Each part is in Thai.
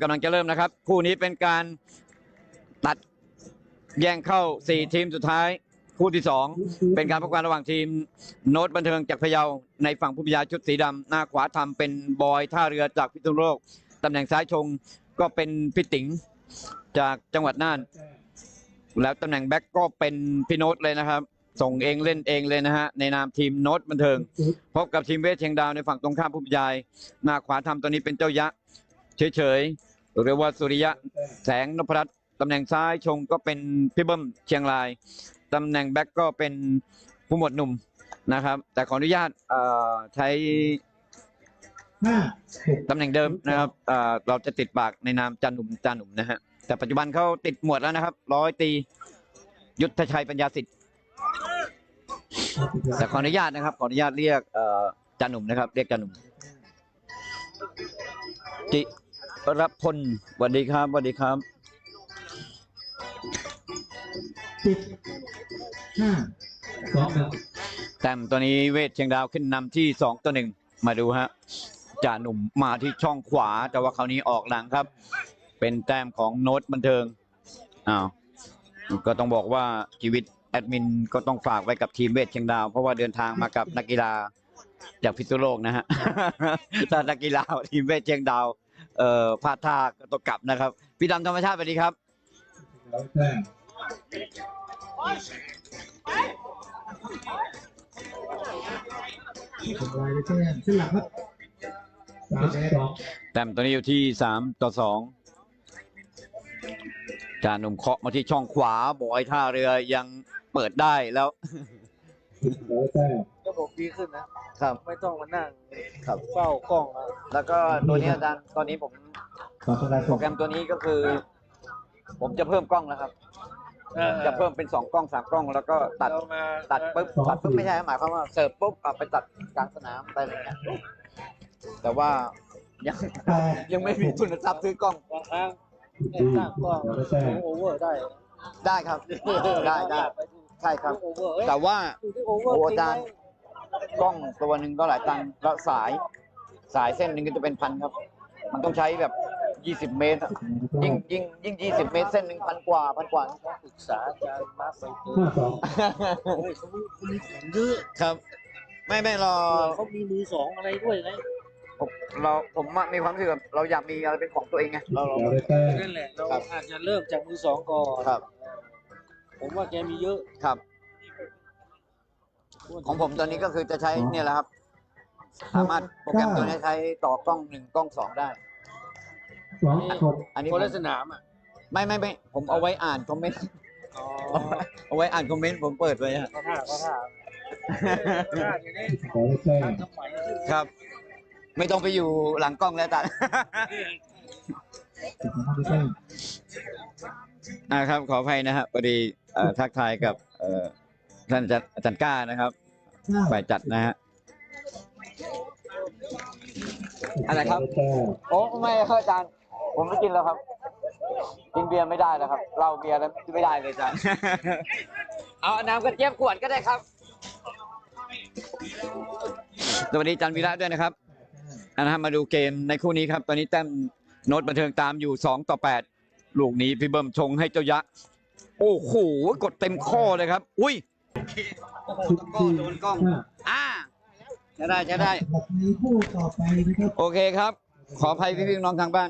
กำลังจะเริ่มนะครับ คู่นี้เป็นการตัดแย่งเข้า 4 ทีมสุดท้าย คู่ที่ 2 เป็นการพบกันระหว่างทีมโน้ตบันเทิงจากพะเยาในฝั่งผู้พิยาชุดสีดำหน้าขวาทำเป็นบอยท่าเรือจากพิษณุโลกตำแหน่งซ้ายชงก็เป็นพิติงจากจังหวัดน่าน แล้วตำแหน่งแบ็กก็เป็นพี่โน้ตเลยนะครับ ส่งเองเล่นเองเลยนะฮะในนามทีมโน้ตบันเทิง พบกับทีมเวทเชียงดาวในฝั่งตรงข้ามผู้บรรยายหน้าขวาทำตัวนี้เป็นเจ้ายะ เฉยๆหรือว่าสุริยะแสงนพรัตน์ตำแหน่งซ้ายชงก็เป็นพี่เบิ้มเชียงรายตำแหน่งแบ็กก็เป็นผู้หมวดหนุ่มนะครับ แต่ขออนุญาตใช้ตำแหน่งเดิมนะครับเราจะติดปากในนามจาหนุ่มจาหนุ่มนะฮะแต่ปัจจุบันเขาติดหมวดแล้วนะครับ ร้อยตี ยุทธชัยปัญญาสิทธิ์แต่ขออนุญาตนะครับ ขออนุญาตเรียกเอ่าหนุ่มนะครับ เรียกจาหนุ่มจิ รพลสวัสดีครับสวัสดีครับสิบห้าสองครับแต้มตัวนี้เวทเชียงดาวขึ้นนำที่สองต่อหนึ่งมาดูฮะจ่าหนุ่มมาที่ช่องขวา แต่ว่าคราวนี้ออกหลังครับ เป็นแต้มของโน้ตบันเทิงอ้าวก็ต้องบอกว่าชีวิตแอดมินก็ต้องฝากไว้กับทีมเวทเชียงดาว เพราะว่าเดินทางมากับนักกีฬาจากพิษณุโลกนะฮะถ้านักกีฬาทีมเวทเชียงดาว เอ่อพลาดท่าก็ต้องกลับนะครับ พี่ดำธรรมชาติสวัสดีครับแล้วแต้มทำลายได้แต้มขึ้นหลังครับสามสองแต้มตัวนี้อยู่ที่สามต่อสองจาหนุ่มเคาะมาที่ช่องขวาบอยท่าเรือยังเปิดได้แล้ว แล้วแต้มระ บบดีขึ้นนะ ครับ ไม่ต้องมานั่งครับ เฝ้ากล้องแล้วแล้วก็ตัวนี้อาจารย์ตอนนี้ผมขอทลายโปรแกรมตัวนี้ก็คือ ผมจะเพิ่มกล้องแล้วครับจะเพิ่มเป็นสองกล้องสามกล้อง แล้วก็ตัดเรามาตัดปุ๊บตัดปุ๊บไม่ใช่หมายความว่าเสิร์ฟปุ๊บกลับไปตัดกลางสนามไปอะไรเงี้ยแต่ว่ายังแปดยังไม่มีทุนทรัพย์ซื้อกล้องบางครั้งไอ้ตั้งกล้องแล้วได้แต้มโอเวอร์ได้ได้ครับ ได้ได้ไปดูใช่ครับ โอเวอร์เอ้ยแต่ว่า ดูที่โอเวอร์โอ้จริงอาจารย์ไหม กล้องตัวหนึ่งก็หลายตังค์แล้วสายสายเส้นหนึ่งก็จะเป็นพันครับ มันต้องใช้แบบยี่สิบเมตรอะยิ่งยิ่งยิ่งยี่สิบเมตรเส้นหนึ่งพันกว่าพันกว่าต้องปรึกษาอาจารย์มาร์คไปเตอห้าร์สองเฮ้ยเขามีของเยอะครับ ไม่ไม่รอเขามีมือสองอะไรด้วยไงผมเราผมอะมีความรู้สึกแบบเราอยากมีอะไรเป็นของตัวเองไงเราเราแล้วได้แต้มนั่นแหละเราครับ อาจจะเริ่มจากมือสองก่อน ครับผมว่าแกมีเยอะ ครับ ของผมตอนนี้ก็คือจะใช้เนี่ยแหละครับ สามารถโปรแกรมตัวนี้ใช้ต่อกล้องหนึ่งกล้องสองได้ สองหกอันนี้คนผมละสนามอะไม่ไม่ไม่ผมเอาไว้อ่านคอมเมนต์อ๋อเอาไว้อ่านคอมเมนต์ผมเปิดไว้ฮะเขาท่าเขาท่าเขาท่าอย่างนี้ขอได้แต้มทันสมัยที่ครับ ไม่ต้องไปอยู่หลังกล้องแล้วอาจารย์สิบห้าได้แต้มนะครับขออภัยนะฮะพอดีเอ่อทักทายกับเอ่อ ท่านอาจารย์อาจารย์ก้านะครับห้าฝ่ายจัดนะฮะอะไรครับได้แต้มโอ้ไม่ครับอาจารย์ ผมไม่กินแล้วครับ กินเบียร์ไม่ได้แล้วครับเหล้าเบียร์แล้วไม่ได้เลยอาจารย์ เอาน้ำกระเจี๊ยบขวดก็ได้ครับ สวัสดีอาจันวีระด้วยนะครับอันนะฮะมาดูเกมในคู่นี้ครับ ตอนนี้แต้มโน้ตบันเทิงตามอยู่สองต่อแปดลูกนี้พี่เบิ้มชงให้เจ้ายะ โอ้โหกดเต็มข้อเลยครับ อุ้ย โอ้โหสิบตะกร้อสี่โดนกล้องห้าอ่าจะได้จะได้ แบบนี้คู่ต่อไปนะครับโอเคครับ ขออภัยพี่ๆน้องๆทางบ้าน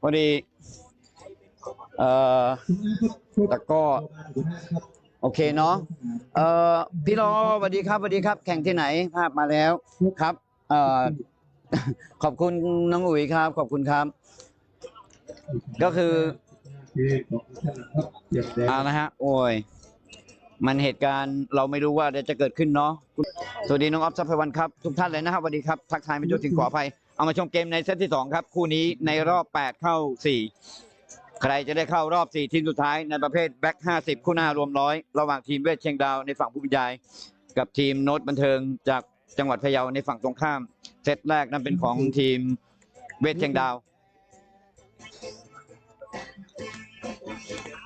พอดี เอ่อตะกร้อโอเคเนาะ เอ่อ พี่รอสวัสดีครับสวัสดีครับ แข่งที่ไหน ภาพมาแล้ว ครับ เอ่อ ขอบคุณน้องอุ๋ยครับ ขอบคุณครับ ก็คือ ที่ของท่านครับเจ็บแดงอ่านะฮะ โอ้ย มันเหตุการณ์เราไม่รู้ว่าเดี๋ยวจะเกิดขึ้นเนาะสวัสดีน้องออฟซัพพวันครับ ทุกท่านเลยนะครับสวัสดีครับทักทายไม่จบถึงขออภัยเอามาชมเกมในเซตที่สองครับ คู่นี้ในรอบ 8 เข้า 4 ใครจะได้เข้ารอบ 4 ทีมสุดท้ายในประเภทแบ็ค50 คู่หน้ารวมร้อยระหว่างทีมเวทเชียงดาวในฝั่งผู้บรรยาย กับทีมโน้ตบันเทิงจากจังหวัดพะเยาในฝั่งตรงข้าม เซตแรกนั้นเป็นของทีมเวทเชียงดาว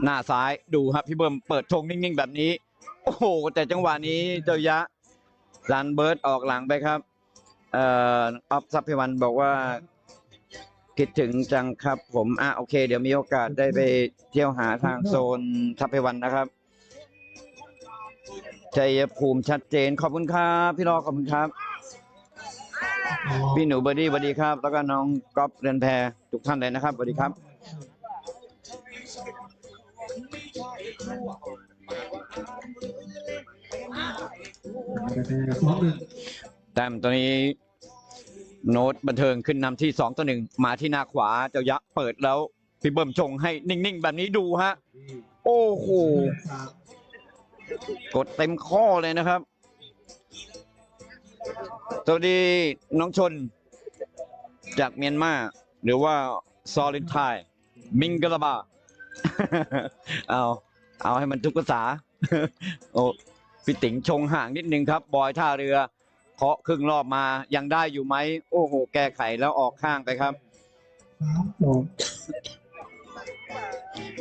หน้าซ้ายดูครับพี่เบิ้มเปิดธงนิ่งๆแบบนี้ โอ้โหแต่จังหวะนี้เจ้ายะลันเบิร์ดออกหลังไปครับ เอ่อออฟซัพพิวันบอกว่าเกคิดถึงจังครับ ผมอะโอเค เดี๋ยวมีโอกาสได้ไปเที่ยวหาทางโซนทัพเพวันนะครับชัยภูมิชัดเจนขอบคุณครับพี่รอขอบคุณครับอ๋อพี่หนูเบอร์ดี้สวัสดีครับ แล้วก็น้องก๊อฟเรือนแพรทุกท่านเลยนะครับสวัสดีครับแต่แต่ สองหนึ่งแต้มตัวนี้ โน้ตบันเทิงขึ้นนำที่สองต่อหนึ่งมาที่หน้าขวาเจ้ายักเปิดแล้ว พี่เบิ่มชงให้นิ่งๆ แบบนี้ดูฮะ โอ้โหกดเต็มข้อเลยนะครับ สวัสดีน้องชน จากเมียนมาหรือว่า ซอลินไทยมิงกะลาบา เอา เอาให้มันทุกภาษา โอ้พี่ติ๋งชงห่างนิดนึงครับ บอยท่าเรือ เคาะครึ่งรอบมายังได้อยู่ไหม โอ้โห แก้ไขแล้วออกข้างไปครับสามสอง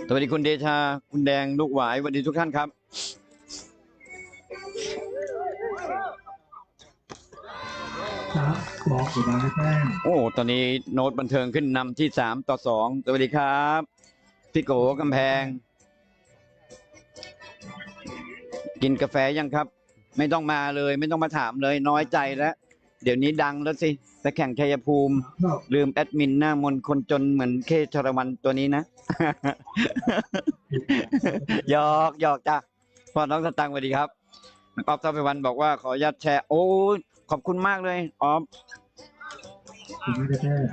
สวัสดีคุณเดชา คุณแดงลูกหวายสวัสดีทุกท่านครับสามสองอยู่บางแต้มโอ้ ตอนนี้โน้ตบันเทิงขึ้นนำที่สามต่อสองสวัสดีครับ พี่โกกำแพง กินกาแฟยังครับ ไม่ต้องมาเลย ไม่ต้องมาถามเลยน้อยใจแล้วเดี๋ยวนี้ดังแล้วสิไปแข่งชัยภูมิ ลืมแอดมินหน้ามนคนจนเหมือนเคชรวันตัวนี้นะ หยอกหยอกจ้ะพ่อน้องสตังค์สวัสดีครับออฟทัพวันบอกว่าขออนุญาตแชร์ โอ้ขอบคุณมากเลยออฟอยู่บางแต้ม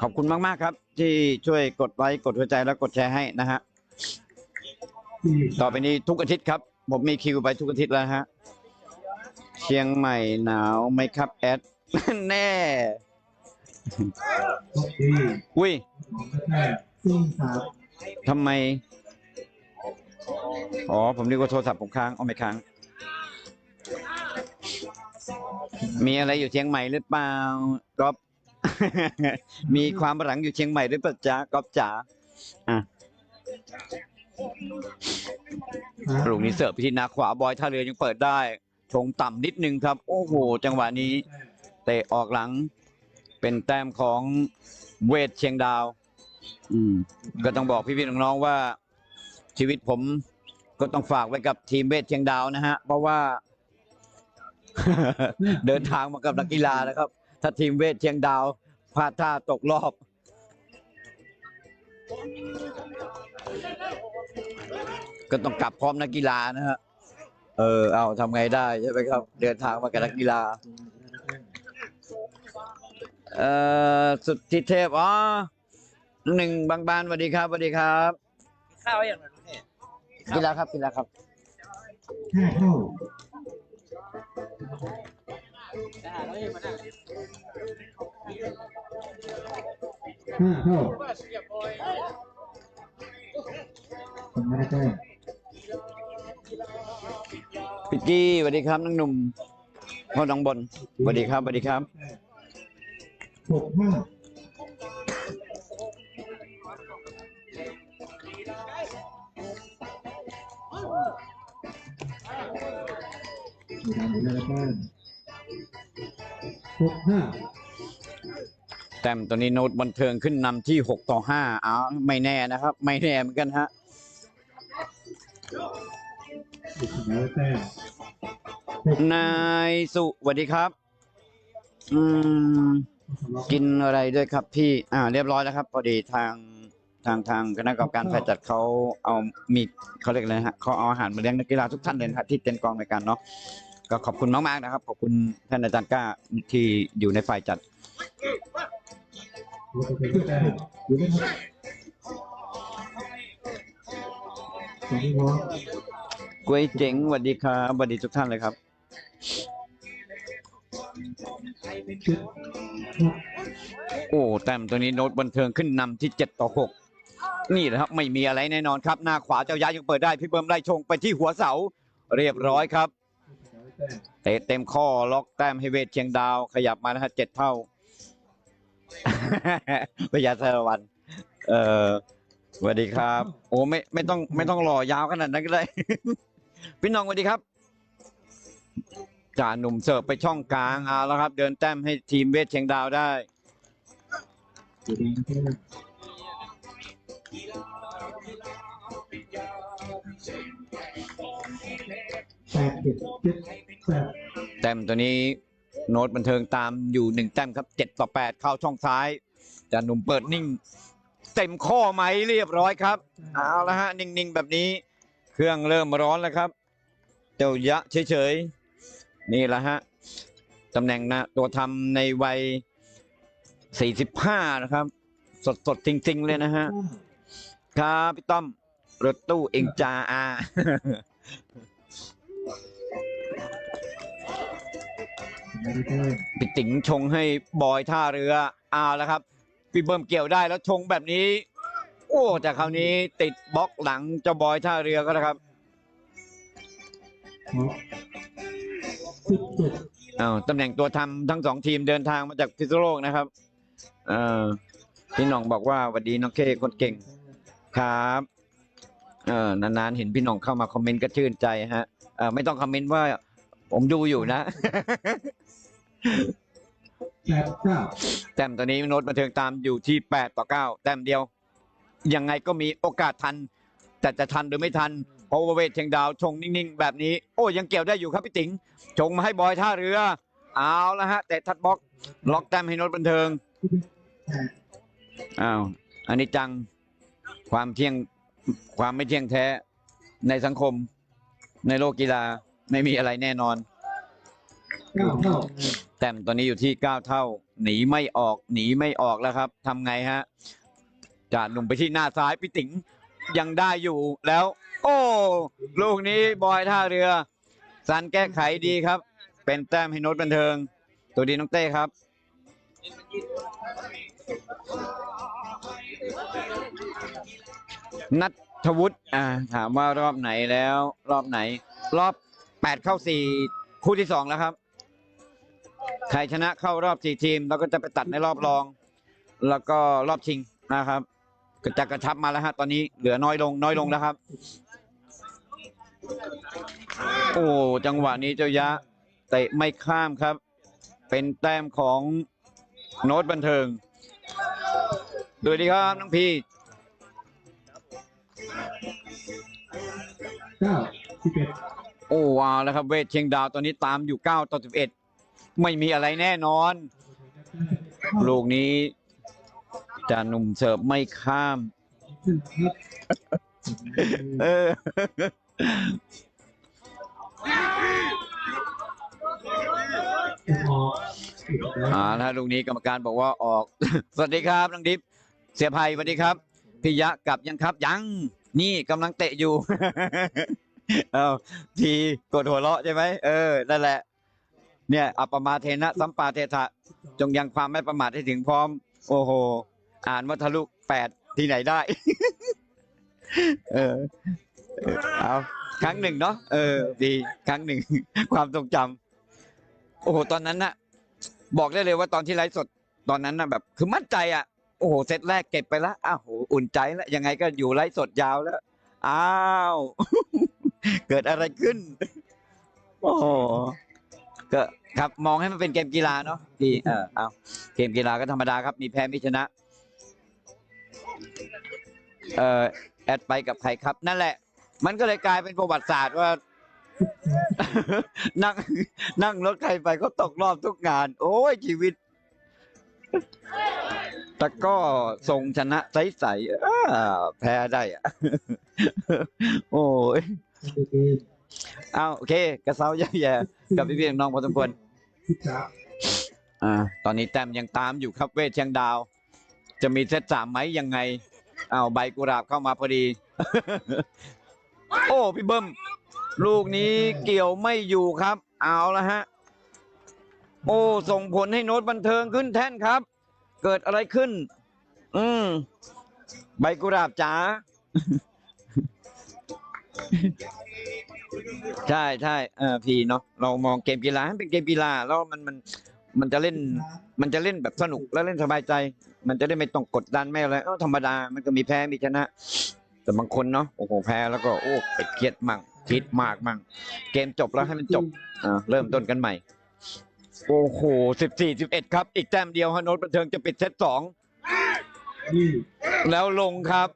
ขอบคุณมาก ๆ ครับ ที่ช่วยกดไลค์กดหัวใจแล้วกดแชร์ให้นะฮะต่อไปนี้ทุกอาทิตย์ครับ ผมมีคิวไปทุกอาทิตย์แล้วฮะ เชียงใหม่หนาวไหมครับแอด แน่หกที่อุ้ยสองแต้มซึ่งสามทำไม อ๋อ ผมนึกว่าโทรศัพท์ผมค้างเอาไม่ค้าง มีอะไรอยู่เชียงใหม่หรือเปล่าก๊อฟ มีความหลังอยู่เชียงใหม่หรือเปล่าจ๊ะก๊อฟจ๋าสาม ลูกนี้เสิร์ฟไปที่หนาขวาบอยท่าเรือยังเปิดได้ชงต่ำนิดนึงครับ โอ้โห จังหวะนี้ เตะออกหลัง เป็นแต้มของเวทเชียงดาว อืม ก็ต้องบอกพี่ๆน้องๆว่า ชีวิตผมก็ต้องฝากไว้กับทีมเวทเชียงดาวนะฮะ เพราะว่า เดินทางมากับนักกีฬานะครับ ถ้าทีมเวทเชียงดาวพลาดท่าตกรอบ ก็ต้องกลับพร้อมนักกีฬานะฮะ เออ เอาทำไงได้ใช่ไหมครับ เดินทางมากับนักกีฬา เอ่อ สุดที่เทพ อ๋อ หนึ่งบางบานสวัสดีครับสวัสดีครับ ข้าวอย่างนั้นเนี่ยกินแล้วครับกินแล้วครับ ห้าเท่าจะหาแล้วยังมานั่ พี่กี้สวัสดีครับน้องหนุ่มพ่อน้องบนสวัสดีครับสวัสดีครับหกห้าอยู่บางแต้มหกห้าแต้มตัวนี้โน้ตบันเทิงขึ้นนำที่หกต่อห้าอ้าวไม่แน่นะครับ ไม่แน่เหมือนกันฮะ อีกสองแต้มนายสุสวัสดีครับ อืม กินอะไรด้วยครับพี่ อ่า เรียบร้อยแล้วครับ พอดีทางทางทางคณะกรรมการฝ่ายจัดเขาเอามีเขาเรียกอะไรนะฮะเขาเอาอาหารมาเลี้ยงนักกีฬาทุกท่านเลยนะครับที่เต็นท์กองในการเนาะก็ขอบคุณมาก ๆ นะครับ ขอบคุณท่านอาจารย์ก้าที่อยู่ในฝ่ายจัดอยู่ไม่ทันสองร้อย กล้วยเจ๋งสวัสดีครับสวัสดีทุกท่านเลยครับ โอ้แต้มตัวนี้โน้ตบันเทิงขึ้นนำที่เจ็ดต่อหกนี่แหละครับ ไม่มีอะไรแน่นอนครับ หน้าขวาเจ้าย้ายยังเปิดได้ พี่เบิ้มไล่ชงไปที่หัวเสา เรียบร้อยครับเตะเต็มข้อล็อกแต้มให้เวทเชียงดาว ขยับมานะฮะเจ็ดเท่าพยาสารวันเออสวัสดีครับ โอ้ไม่ไม่ต้องไม่ต้องรอยาวขนาดนั้นก็ได้ พี่น้องสวัสดีครับจ่าหนุ่มเสิร์ฟไปช่องกลางเอาแล้วครับ เดินแต้มให้ทีมเวทเชียงดาวได้แต้มตัวนี้โน้ตบันเทิงตามอยู่หนึ่งแต้มครับเจ็ดต่อแปดเข้าช่องซ้ายจาหนุ่มเปิดนิ่ง เต็มข้อไหมเรียบร้อยครับ เอาละฮะ นิ่งๆแบบนี้ เครื่องเริ่มร้อนแล้วครับเจ้ายะเฉยๆนี่แหละฮะตำแหน่งนะตัวทำในวัย 45 นะครับ สดๆจริง ๆ เลยนะฮะครับพี่ต้อมรถตู้เองจาอาไม่ได้แต้มพี่ติ๋งชงให้บอยท่าเรือเอาแล้วครับ พี่เบิ้มเกี่ยวได้แล้วชงแบบนี้ โอ้แต่คราวนี้ติดบล็อกหลังเจ้าบอยท่าเรือก็นะครับท็อปสิบเจ็ดอ้าวตำแหน่งตัวทำทั้งสองทีมเดินทางมาจากพิษณุโลกนะครับเออพี่หน่องบอกว่าหวัสดีน้องเคคนเก่งครับเออนานๆเห็นพี่หน่องเข้ามาคอมเมนต์ก็ชื่นใจฮะเออไม่ต้องคอมเมนต์ว่า ผมดูอยู่นะแปดเก้าแต้มตอนนี้โน้ตบันเทิงตามอยู่ที่8ต่อ9แต้มเดียว ยังไงก็มีโอกาสทัน แต่จะทันหรือไม่ทัน เพราะว่าเวทเชียงดาวชงนิ่งๆ แบบนี้ โอ้ยังเกี่ยวได้อยู่ครับพี่ติ๋งชงมาให้บอยท่าเรือ เอาละฮะ แต่ทัดบล็อก ล็อกแต้มให้โน้ตบันเทิงอ้าวอันนี้จังความเที่ยงความไม่เที่ยงแท้ในสังคม ในโลกกีฬาไม่มีอะไรแน่นอนเก้าเท่าแต้มตัวนี้อยู่ที่9เท่า หนีไม่ออก หนีไม่ออกแล้วครับทำไงฮะ จ่าหนุ่มไปที่หน้าซ้ายพี่ติ๋งยังได้อยู่แล้ว โอ้ ลูกนี้บอยท่าเรือสันแก้ไขดีครับ เป็นแต้มให้โน้ตบันเทิง ตัวดีน้องเต้ครับ นัทวุฒิอ่าถามว่ารอบไหนแล้ว รอบไหน รอบ8เข้า4คู่ที่2แล้วครับ ใครชนะเข้ารอบสี่ทีม แล้วก็จะไปตัดในรอบรอง แล้วก็รอบชิงนะครับ ก็จะกระชับมาแล้วฮะตอนนี้เหลือน้อยลงน้อยลงแล้วครับ โอ้จังหวะนี้เจ้ายะเตะไม่ข้ามครับ เป็นแต้มของโน้ตบันเทิงดูดีครับน้องพีเก้าสิบเอ็ดโอ้ว้าวแล้วครับเวทเชียงดาวตอนนี้ตามอยู่9ต่อ11 ไม่มีอะไรแน่นอน ลูกนี้ จาหนุ่มเสิร์ฟไม่ข้ามขึ้นครับเออออกสิบแล้วอ่าถ้าลูกนี้กรรมการบอกว่าออก สวัสดีครับน้องดิฟเสียภัยสวัสดีครับพี่ยะกลับยังครับ ยัง นี่กำลังเตะอยู่ เอาทีกดหัวเราะใช่ไหมเออนั่นแหละ เนี่ยอัปปมาเทนะ สัมปาเทถะจงยังความไม่ประมาทให้ถึงพร้อม โอ้โห อ่านวัทะลุแปดที่ไหนได้เออเออ เอาครั้งหนึ่งเนาะเออ ดีครั้งหนึ่ง ความทรงจำโอ้โหตอนนั้นน่ะ บอกได้เลยว่าตอนที่ไลฟ์สดตอนนั้นน่ะแบบ คือมั่นใจอะโอ้โหเซตแรกเก็บไปแล้วอ้าวโหอุ่นใจแล้วยังไงก็อยู่ไลฟ์สดยาวแล้วอ้าว เกิดอะไรขึ้น โอ้โหก็ครับมองให้มันเป็นเกมกีฬาเนาะดีเออเอาเกมกีฬาก็ธรรมดาครับ มีแพ้มีชนะ เอ่อแอดไปกับใครครับ นั่นแหละ มันก็เลยกลายเป็นประวัติศาสตร์ว่า นั่งนั่งรถใครไปก็ตกรอบทุกงาน โอ้ยชีวิตแต่ก็ทรงชนะใสๆอ้าแพ้ได้อะโอ้ยเอาโอเค กระเซาแย่ๆกับพี่ๆน้องพอสมควรอ่า ตอนนี้แต้มยังตามอยู่ครับเวทเชียงดาว จะมีเซตสามไหมยังไง อ้าวใบกุหลาบเข้ามาพอดี โอ้ พี่เบิ้ม ลูกนี้เกี่ยวไม่อยู่ครับ เอาละฮะ โอ้ ส่งผลให้โน้ตบันเทิงขึ้นแท่นครับ เกิดอะไรขึ้น อืม ใบกุหลาบจ๋า ใช่ใช่เออพี่เนาะเรามองเกมกีฬาให้เป็นเกมกีฬาแล้วมันมัน มันจะเล่น มันจะเล่นแบบสนุกแล้วเล่นสบายใจ มันจะได้ไม่ต้องกดดันไม่อะไรเออธรรมดามันก็มีแพ้มีชนะ แต่บางคนเนาะโอ้โหแพ้แล้วก็โอ้ไปเครียดมั่งคิดมากมั่งเกมจบแล้วให้มันจบอ่าเริ่มต้นกันใหม่ โอ้โหสิบสี่สิบเอ็ดครับ อีกแต้มเดียวฮะโน้ตบันเทิงจะปิดเซตสองแล้วลงครับ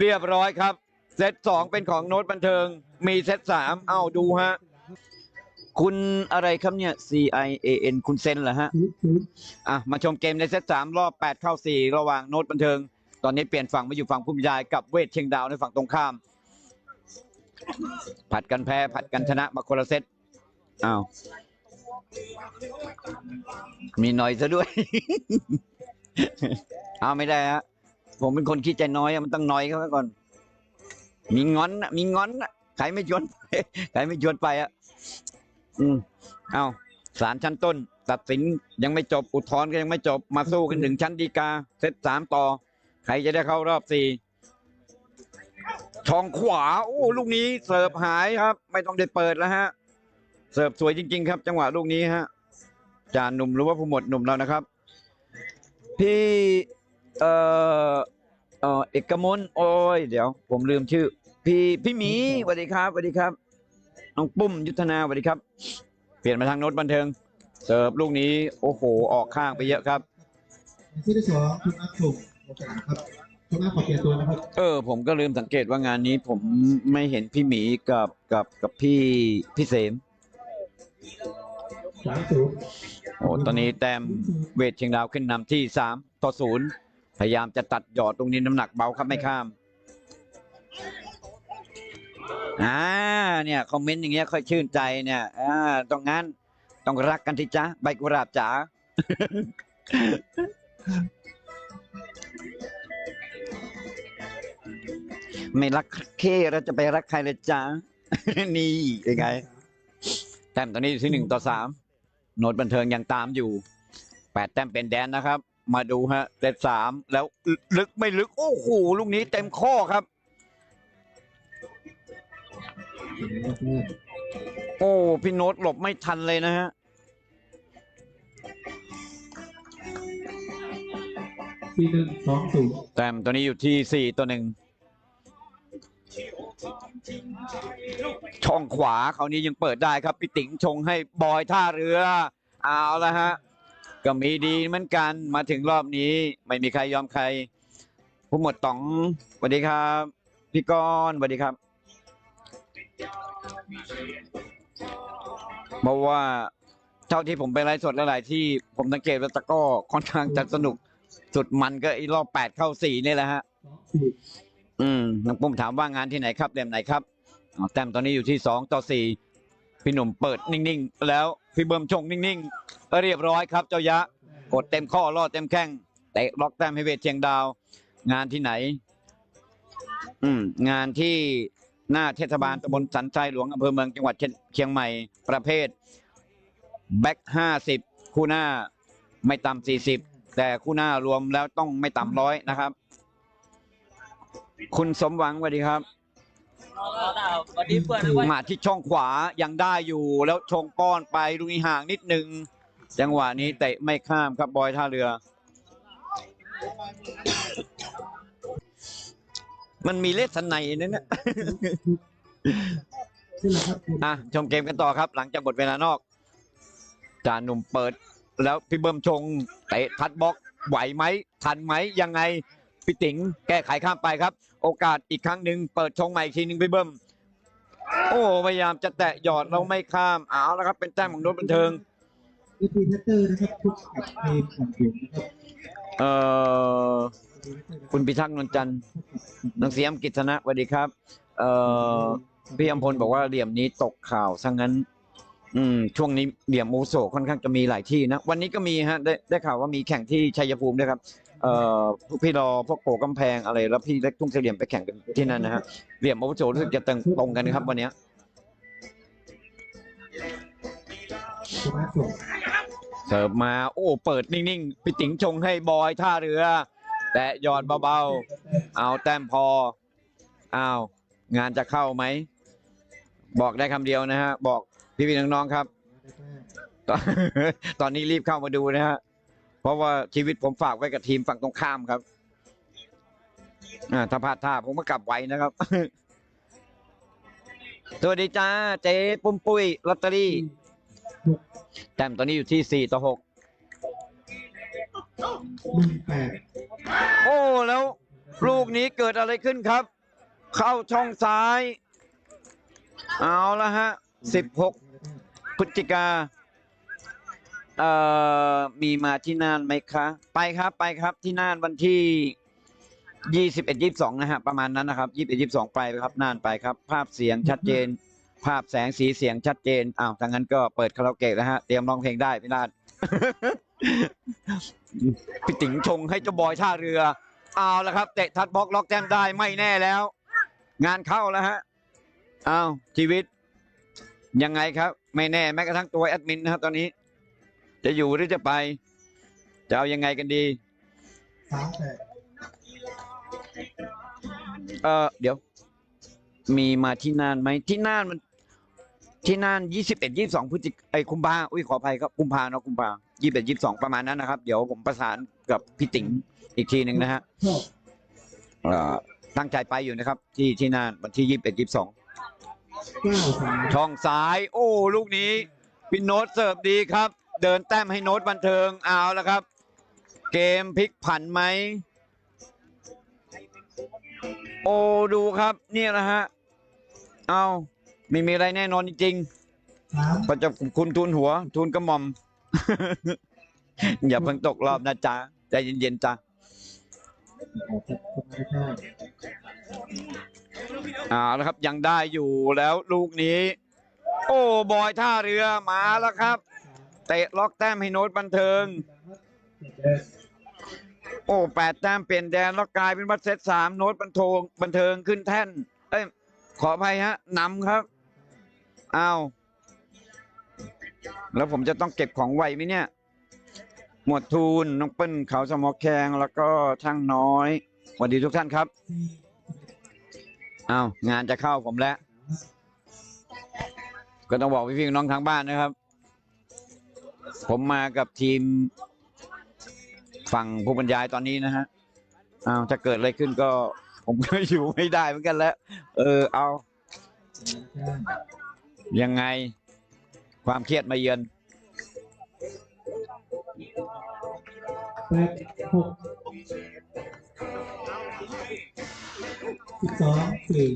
เรียบร้อยครับ เซตสองเป็นของโน้ตบันเทิง มีเซตสามเอ้าดูฮะ คุณอะไรครับเนี่ย C I A N คุณเซนเหรอฮะ อะ มาชมเกมในเซตสามรอบแปดเข้าสี่ระหว่างโน้ตบันเทิง ตอนนี้เปลี่ยนฝั่งมาอยู่ฝั่งพุ่มยายกับเวทเชียงดาวในฝั่งตรงข้าม ผัดกันแพ้ผัดกันชนะมาคนละเซตอ้าว มีหน่อยซะด้วย เอาไม่ได้ฮะ ผมเป็นคนขี้ใจน้อยมันต้องน้อยเข้าไว้ก่อน มีงอน มีงอน ใครไม่ชวนไป ใครไม่ชวนไปอะ อืมเอาศาลชั้นต้น ตัดสินยังไม่จบอุทธรณ์ก็ยังไม่จบมาสู้กันถึงชั้นฎีกาเซตสามต่อ ใครจะได้เข้ารอบสี่ช่องขวา โอ้ลูกนี้เสิร์ฟหายครับ ไม่ต้องได้เปิดแล้วฮะ เสิร์ฟสวยจริง ๆ ครับ จังหวะลูกนี้ฮะจานหนุ่มหรือว่าผู้หมดหนุ่มเรานะครับ พี่เอ่อเอ่อเอกมลโอ้ยเดี๋ยว ผมลืมชื่อ พี่พี่หมีสวัสดีครับสวัสดีครับ น้องปุ้มยุทธนาสวัสดีครับ เปลี่ยนมาทางโน้ตบันเทิง เสิร์ฟลูกนี้โอ้โห ออกข้างไปเยอะครับชุดที่สองคุณอาถูกโอกาสครับคุณอาขอเปลี่ยนตัวนะครับ เออ ผมก็ลืมสังเกตว่างานนี้ผมไม่เห็นพี่หมีกับกับกับพี่พี่เสมสามศูนย์โอ้ตอนนี้แต้มเวทเชียงดาวขึ้นนำที่สามต่อศูนย์พยายามจะตัดหยอดตรงนี้น้ำหนักเบาครับไม่ข้าม อ่าเนี่ยคอมเมนต์อย่างเงี้ยค่อยชื่นใจเนี่ยอ่าต้องงั้นต้องรักกันที่จ้าใบกุหลาบจ๋าไม่รักเคเราจะไปรักใครเลยจ้านี่เป็นไงแต้มตอนนี้อยู่ที่หนึ่งต่อสามโนดบันเทิงยังตามอยู่แปดแต้มเป็นแดนนะครับ มาดูฮะเซตสามแล้วลึกไม่ลึก โอ้โหลูกนี้เต็มข้อครับ โอ้ พี่โน้ตหลบไม่ทันเลยนะฮะสี่หนึ่งสองศูนย์แต้มตัวนี้อยู่ที่สี่ต่อหนึ่ง ช่องขวาคราวนี้ยังเปิดได้ครับ พี่ติ๋งชงให้บอยท่าเรือ เอาละฮะ ก็มีดีเหมือนกันมาถึงรอบนี้ ไม่มีใครยอมใคร ผู้หมวดต๋องสวัสดีครับ พี่ก้อนสวัสดีครับ เพราะว่าเท่าที่ผมไปไลฟ์สดหลายๆที่ผมสังเกตว่าตะก้อค่อนข้างจะสนุก สุดมันก็ไอีรอบแปดเข้าสี่นี่แหละฮะ อืมน้องปุ้มถามว่างานที่ไหนครับเล่มไหนครับอ๋อแต้มตอนนี้อยู่ที่สองต่อสี่พี่หนุ่มเปิดนิ่งๆ แล้วพี่เบิ้มชงนิ่งๆ เรียบร้อยครับ เจ้ายะ กดเต็มข้อรอดเต็มแข้งเตะล็อกแต้มให้เวทเชียงดาว งานที่ไหน อืม งานที่ หน้าเทศบาลตำบลสันทรายหลวงอำเภอเมืองจังหวัดเชียงเชียงใหม่ประเภทแบ็คห้าสิบคู่หน้าไม่ต่ำสี่สิบแต่คู่หน้ารวมแล้วต้องไม่ต่ำร้อยนะครับ คุณสมหวังสวัสดีครับวันนี้เพื่อนด้วยมาที่ช่องขวายังได้อยู่แล้วชงป้อนไปลูกนี้ห่างนิดนึง จังหวะนี้เตะไม่ข้ามครับบอยท่าเรือ มันมีเลสไนนั่นนะขึ้นแล้วครับคุณอะชมเกมกันต่อครับ หลังจากหมดเวลานอกจาหนุ่มเปิด แล้วพี่เบิ้มชงเตะทัดบล็อกไหวไหมทันไหมยังไงพี่ติ๋งแก้ไขข้ามไปครับ โอกาสอีกครั้งหนึ่งเปิดชงใหม่อีกทีหนึ่งพี่เบิ้มโอ้พยายามจะแตะหยอดเราไม่ข้ามเอาแล้วครับ เป็นแต้มของโดนบันเทิงเอทีแพตเตอร์นะครับทุกขับเพลงของผมนะครับเอ่อ คุณพิทักษ์นนจันทร์นังเสียมกิษณะสวัสดีครับ เอ่อพี่อมพลบอกว่าเหลี่ยมนี้ตกข่าวซะงั้น อืม ช่วงนี้เหลี่ยมมูโซค่อนข้างจะมีหลายที่นะ วันนี้ก็มีฮะ ได้ได้ข่าวว่ามีแข่งที่ชัยภูมิด้วยครับ เอ่อพี่รอพวกโกกำแพงอะไร แล้วพี่เล็กทุ่งเสลี่ยมไปแข่งกันที่นั่นนะฮะเหลี่ยมมูโซรู้สึกจะตรงตรงกันครับ วันเนี้ยเสิร์ฟมา โอ้ เปิดนิ่งๆพี่ติ๋งชงให้บอยท่าเรือ แต่หยอดเบาๆ เอาแต้มพออ้าวงานจะเข้าไหม บอกได้คำเดียวนะฮะ บอกพี่ๆน้องๆครับตอนตอนนี้รีบเข้ามาดูนะฮะ เพราะว่าชีวิตผมฝากไว้กับทีมฝั่งตรงข้ามครับอ่าถ้าพลาดท่าผมก็กลับไวนะครับ สวัสดีจ้า เจ๊ปุ้มปุ้ยลอตเตอรี่ แต้มตอนนี้อยู่ที่สี่ต่อหก หนึ่งแปดโอ้แล้วลูกนี้เกิดอะไรขึ้นครับ เข้าช่องซ้าย เอาละฮะ 16 พฤศจิกาเอ่อมีมาที่น่านไหมคะ ไปครับไปครับที่น่านวันที่ 21 22 นะฮะ ประมาณนั้นนะครับ 21 22 ไปครับน่านไปครับ ภาพเสียงชัดเจน ภาพแสงสีเสียงชัดเจนอ้าวทางั้นก็เปิดคาราโอเกะแล้วฮะ เตรียมร้องเพลงได้พี่นาด พี่ติ๋งชงให้เจ้าบอยท่าเรือ เอาละครับ เตะทัดบล็อกล็อกแต้มได้ไม่แน่แล้ว งานเข้าแล้วฮะอ้าวชีวิต ยังไงครับ ไม่แน่แม้กระทั่งตัวแอดมินนะครับ ตอนนี้ จะอยู่หรือจะไป จะเอายังไงกันดีสามแปดเออเดี๋ยว มีมาที่น่านไหมที่น่านมัน ที่น่านยี่สิบเอ็ดยี่สองพฤศจิกไอยคุมภาอุ้ยขออภัยครับกุมภาเนาะกุมภายี่สิบเอ็ดยี่สองประมาณนั้นนะครับ เดี๋ยวผมประสานกับพี่ติ๋งอีกทีหนึ่งนะฮะชอบเอ่อตั้งใจไปอยู่นะครับ ที่ที่น่านวันที่ยี่สิบเอ็ดยี่สองเก้าสามช่องซ้าย โอ้ ลูกนี้พี่โน้ตเสิร์ฟดีครับ เดินแต้มให้โน้ตบันเทิงเอาแล้วครับ เกมพลิกผันไหมโอ้ดูครับ เนี่ยนะฮะเอา ไม่มีอะไรแน่นอนจริงสามๆก็จะคุณทุนหัว ทุนกระหม่อม อย่าเพิ่งตกรอบนะจ๊ะใจเย็นๆจ้ะออกจากสมาธิได้เอาแล้วครับยังได้อยู่แล้วลูกนี้ โอ้บอยท่าเรือมาแล้วครับ เตะล็อกแต้มให้โน้ตบันเทิงเจ็ดโอ้แปดแต้มเปลี่ยนแดนแล้วกลายเป็นวัดเซตสามโน้ตบันเทิงบันเทิงขึ้นแท่น เอ้ยขออภัยฮะนำครับ อ้าว แล้วผมจะต้องเก็บของไวไหมเนี่ย หมวดทูลน้องเปิ้ลเขาสมอแคงแล้วก็ช่างน้อยสวัสดีทุกท่านครับอ้าวงานจะเข้าผมแล้ว ก็ต้องบอกพี่ๆน้องทางบ้านนะครับ ผมมากับทีมฝั่งผู้บรรยายตอนนี้นะฮะอ้าวถ้าเกิดอะไรขึ้นก็ ผมก็อยู่ไม่ได้เหมือนกันแล้ว เออเอา ยังไงความเครียดมาเยือนแปดหกสิบสองสี่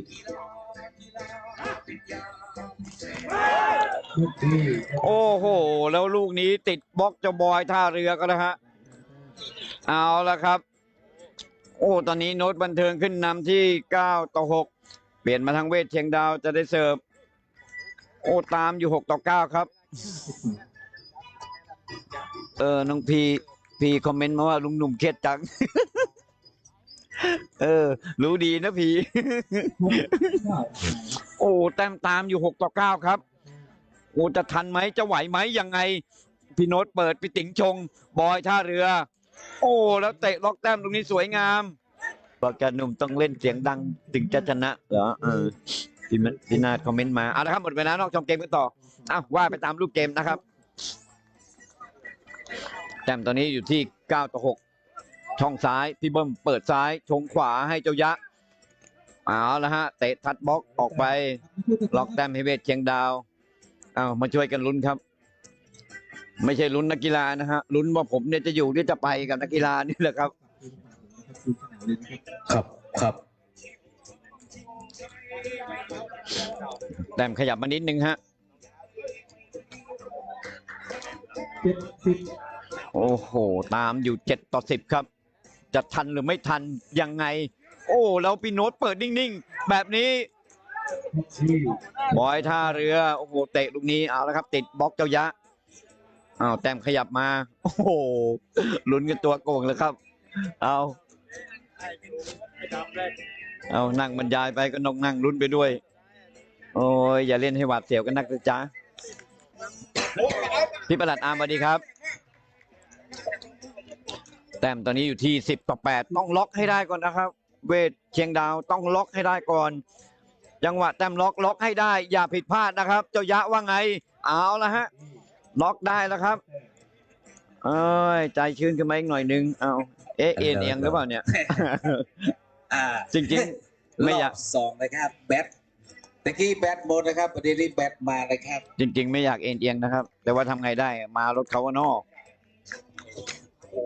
ลูกดีโอ้โห แล้วลูกนี้ติดบล็อกเจ้าบอยท่าเรือก็แล้วฮะ เอาละครับ โอ้ ตอนนี้โน้ตบันเทิงขึ้นนำที่ 9 ต่อ 6 เปลี่ยนมาทางเวทเชียงดาวจะได้เสิร์ฟ โอ้ตามอยู่6ต่อ9ครับ เออน้องพีพีคอมเมนต์มาว่าลุงหนุ่มเครียดจัง เออ รู้ดีนะพีหกเก้าโอ้แต้มตามอยู่6ต่อ9ครับโอ้จะทันไหมจะไหวไหมยังไง พี่โน้ตเปิดพี่ติ๋งชง บอยท่าเรือ โอ้แล้วเตะล็อกแต้มตรงนี้สวยงามบอกจะหนุ่มต้องเล่นเสียงดังถึงจะชนะเหรอเออ พี่มันพี่นาดคอมเมนต์มาเอาละครับหมดเวลานอกชมเกมกันต่ออ้าวว่าไปตามรูปเกมนะครับแต้มตอนนี้อยู่ที่ 9 ต่อ 6 ช่องซ้าย พี่เบิ้มเปิดซ้าย ชงขวาให้เจ้ายะ เอาละฮะ เตะทัดบล็อกออกไป ล็อกแต้มให้เวทเชียงดาวเอามาช่วยกันลุ้นครับ ไม่ใช่ลุ้นนักกีฬานะฮะ ลุ้นว่าผมเนี่ยจะอยู่หรือจะไปกับนักกีฬานี่แหละครับ ครับครับ แต้มขยับมานิดนึงฮะเจ็ดสิบโอ้โห ตามอยู่เจ็ดต่อสิบครับ จะทันหรือไม่ทันยังไง โอ้แล้วปีโน้ตเปิดนิ่งๆ แบบนี้บอยท่าเรือ โอ้โห เตะลูกนี้เอาแล้วครับ ติดบล็อกเจ้ายะอ้าวแต้มขยับมา โอ้โหลุ้นกันตัวโกงเลยครับ เอาเอานั่งบรรยายไปก็นกนั่งลุ้นไปด้วย โอ้ยอย่าเล่นให้หวาดเสียวกันนักนะจ๊ะพี่ประหลัดอาร์มสวัสดีครับ แต้มตอนนี้อยู่ที่สิบต่อแปดต้องล็อกให้ได้ก่อนนะครับ เวทเชียงดาวต้องล็อกให้ได้ก่อน จังหวะแต้มล็อกล็อกให้ได้ อย่าผิดพลาดนะครับ เจ้ายะว่าไง เอาละฮะ ล็อกได้แล้วครับเอ้ยใจชื้นขึ้นมาอีกหน่อยนึงเอาเอ๊ะเอ็นเอียงหรือเปล่าเนี่ย อ่าจริงๆไม่อยาก รบสองนะครับแบท ตะกี้แบทหมดนะครับวันนี้แบทมานะครับ จริง ๆ ไม่อยากเอ็นเอียงนะครับ แต่ว่าทำไงได้มารถเขาว่านอกโอ้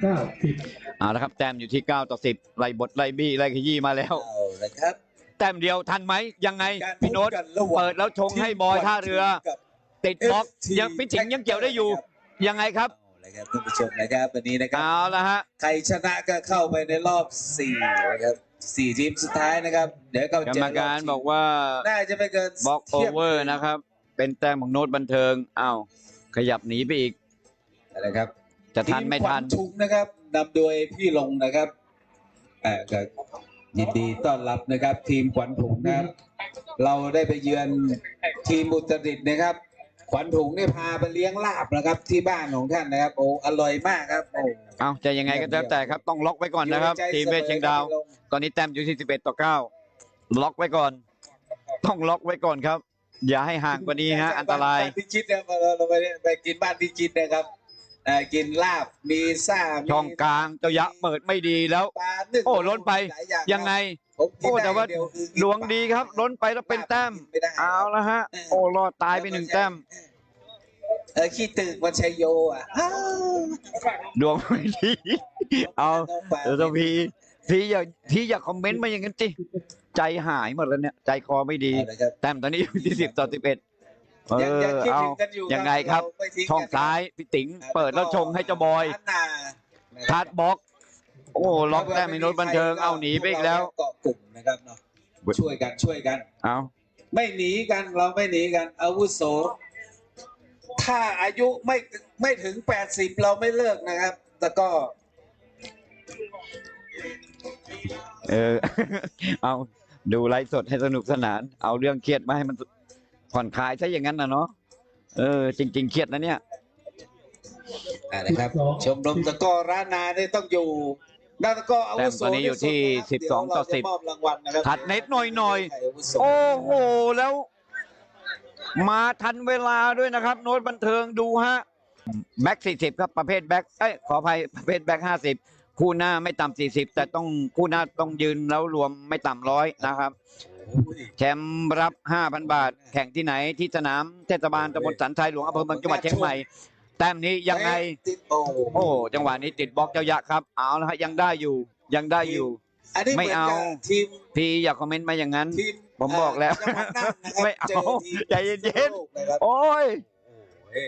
เก้าสิบเอาละครับ แต้มอยู่ที่ 9 ต่อ 10ไล่บทไล่บี้ไล่ขยี้มาแล้ว เอาละครับแต้มเดียวทันไหมยังไงการพพี่บโน้ตกันระหว่างเปิดแล้วชงให้บอยท่าเรือ กับ ติดบล็อก FT ยังพี่ถิงยังเกี่ยวได้อยู่ ยังไงครับ เอาละครับท่านผู้ชมนะครับวันนี้นะครับเอาละฮะ ใครชนะก็เข้าไปในรอบสี่นะครับสี่ทีมสุดท้ายนะครับ เดี๋ยวเขากรเจรมอการบอกว่าน่าจะไม่เกินบล็อกโอที่ยงเวอร์นะครับ เป็นแต้มของโน้ตบันเทิงอ้าวขยับหนีไปอีก นะครับจะทันไม่ทัน ทีขวัญถุงนะครับนำโดยพี่ลงนะครับอ่าก็ยินดีต้อนรับนะครับ ทีมขวัญถุงนะครับ เราได้ไปเยือนทีมอุตรดิตถ์นะครับ ขวัญถุงเนี่ยพาไปเลี้ยงลาบนะครับ ที่บ้านของท่านนะครับโอ้อร่อยมากครับโอ้ เอาจะยังไงก็แล้วแต่ครับต้องล็อกไว้ก่อนนะครับ อยู่ในใจทีมเวทเชียงดาวสมอครับ ตอนนี้แต้มอยู่ที่11ต่อ9ล็อกไว้ก่อน ต้องล็อกไว้ก่อนครับ อย่าให้ห่างกว่านี้ฮะ อันตราย บ้นพิชิตเนี่ยเราเราไปไปกินบ้านพิชิตนะครับ เอ่อกินลาบมีซ่ามีช่องกลางเจ้ายักษ์เปิดไม่ดีแล้ว ปลานึ่งโอ้ล้นไป หลาอายังไง ผมกินโอ้แต่ว่าไเยคือกินดวงดีครับ ล้นไปแล้วเป็นแต้มไม่ได้เอาละฮะ โอ้รอดตายไปหนึ่งแต้ม เออขี้ตึกวันชัยโยอะอ้าวดวงไม่ดี เอาน้งปลเดี๋ยวต้องพี่พี่อย่าพี่อย่าคอมเมนต์มาอย่างนั้นจิใจหายหมดแล้วเนี่ย ใจคอไม่ดี เอาละครับ แต้มตอนนี้อยู่ที่10ต่อ11เอ ยังอยังคิดเอาถึงกันอยู่ยังไงครับเาไม่ทิ้ช่องกันซ้ายพี่ติ๋งเปิดแล้วชงให้เจ้าบอยล้านนาทัดบล็อก โอ้ล็อกแต้มให้รถบันเทิงเอาหนีไปอีกแล้วเกาะกลุ่มนะครับเนาะช่วยกันช่วยกัน เอาไม่หนีกันเราไม่หนีกัน อาวุโส ถ้าอายุไม่ไม่ถึงแปดสิบเราไม่เลิกนะครับ แต่ก็ เออ เอาดูไลฟ์สดให้สนุกสนาน เอาเรื่องเครียดมาให้มัน ผ่อนคลายซะอย่างนั้นนะเนาะเออ จริง ๆ เครียดนะเนี่ยอ่านะครับ ชมรมตะกร้อร้านนาเนี่ยต้องอยู่นักตะกร้ออาวุโสแต้มตอนนี้อยู่ที่สุดนะครับ12ต่อเดี๋ยวเราจะมอบรางวัลนะครับถัดเน็ตหน่อยหน่อยให้อาวุโสโอ้โหแล้ว มาทันเวลาด้วยนะครับ โน้ตบันเทิงดูฮะแบ็กสี่สิบครับประเภทแบ็กเอ้ยขออภัยประเภทแบ็กห้าสิบคู่หน้าไม่ต่ำสี่สิบแต่ต้องคู่หน้าต้องยืนแล้วรวมไม่ต่ำร้อยนะครับโอ้ย แชมป์รับ 5,000 บาท แข่งที่ไหนที่สนามเทศบาลตำบลสันทรายหลวงอำเภอเมืองจังหวัดเชียงใหม่ แต้มนี้ยังไงติดโอ้โอ้จังหวะนี้ติดบล็อกเจ้ายักษ์ครับ เอาละฮะยังได้อยู่ยังได้อยู่ อันนี้ไม่เหมือนเอากับทีมพี่อย่าคอมเมนต์มาอย่างนั้น ทีมผมบอกแล้วจังหดน่านนะครับไม่เอาจทีมใจเย็นๆโลกนะครับโอ้ย โอ้ย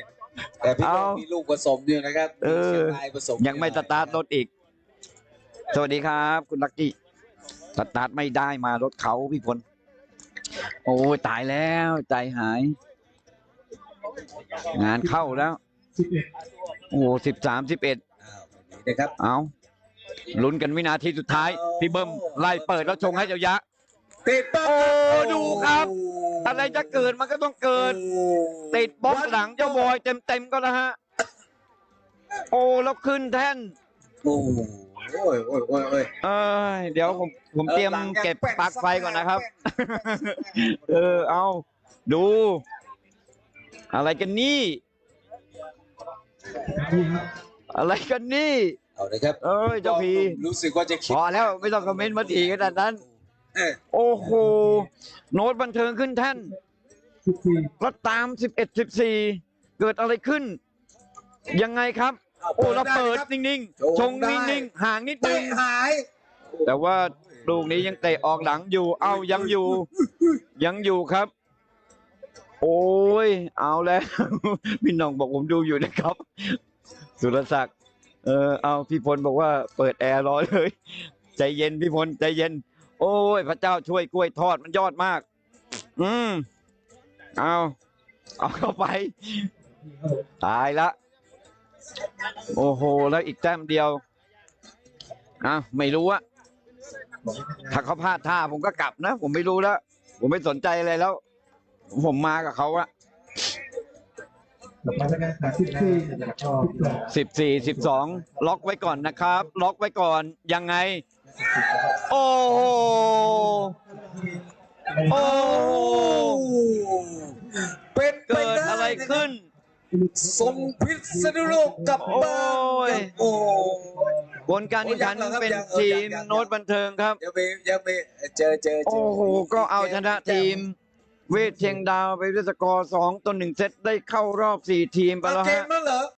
แต่พี่โน้ตเอามีมีลูกผสมอยู่นะครับเออมีชียงรายผสมยังไม่สตาร์ทรถอีก สวัสดีครับ คุณลักกี้ สตาร์ทไม่ได้มารถเขาพี่พล โอ้ยตายแล้วใจหาย งานเข้าแล้ว สิบเอ็ดโอ้สิบสามสิบเอ็ดอ้าววันนี้นะครับ เอาลุ้นกันวินาทีสุดท้าย พี่เบิ้มไล่เปิดแล้วชงให้เจ้ายักษ์ติดปั๊บโอ้ดูครับ อะไรจะเกิดมันก็ต้องเกิด ติดบล็อกหลังเจ้าบอยเต็มเต็มๆก็แล้วฮะ โอ้แล้วขึ้นแท่น โอ้ โอ้ยโอ้ยโอ้ยโอ้ยเอ้ยเดี๋ยวผมผมเตรียมเก็บปลั๊กไฟก่อนนะครับ เออเอาดู อะไรกันนี่นี่ครับอะไรกันนี่ เอาเลยครับเอ้ยเจ้าพีรู้สึกว่าจะคิดพอแล้วไม่ต้องคอมเมนต์มาทีขนาดนั้นเออโอ้โห โน้ตบันเทิงขึ้นแท่นสิบสี่แล้วตามสิบเอ็ดสิบสี่เกิดอะไรขึ้น ยังไงครับ โอ้เราเปิดนิ่งๆ ชงนิ่งๆ ห่างนิดนึเตะง หาย แต่ว่าลูกนี้ยังเตะออกหลังอยู่ เอายังอยู่ ยังอยู่ครับ โอ้ย เอาแล้ว พี่น้องบอกผมดูอยู่นะครับ สุรศักดิ์ เออ เอาพี่พลบอกว่าเปิดแอร์รอเลย ใจเย็นพี่พลใจเย็น โอ้ย พระเจ้าช่วยกล้วยทอดมันยอดมาก อืม เอา เอาเข้าไป ตายละ โอ้โห แล้วอีกแต้มเดียวอะไม่รู้อะถ้าเขาพลาดท่าผมก็กลับนะ ผมไม่รู้แล้ว ผมไม่สนใจอะไรแล้ว ผมมากับเขาอะต่อไปเป็นการสิบสี่แล้วก็สิบสองสิบสี่สิบสองล็อกไว้ก่อนนะครับ ล็อกไว้ก่อนยังไง โอ้โหโอ้โหเป็นไปเกิดด้อะไรขึ้น ทรงพิษณุโลกกลับบ้านโอ้ยครับโอ้ผลการแข่งขันยังเหรอครับเป็นยังเออทียังมยังโน้ตบันเทิงครับ ยังไม่ยังไม่เจอเจอเจโอ้โหก็เอาชนะทีม เวทเชียงดาวไปด้วยสกอร์สองต่อหนึ่งเซตได้เข้ารอบสี่ทีมไปเอาแล้วเกฮะมแล้วเหรอ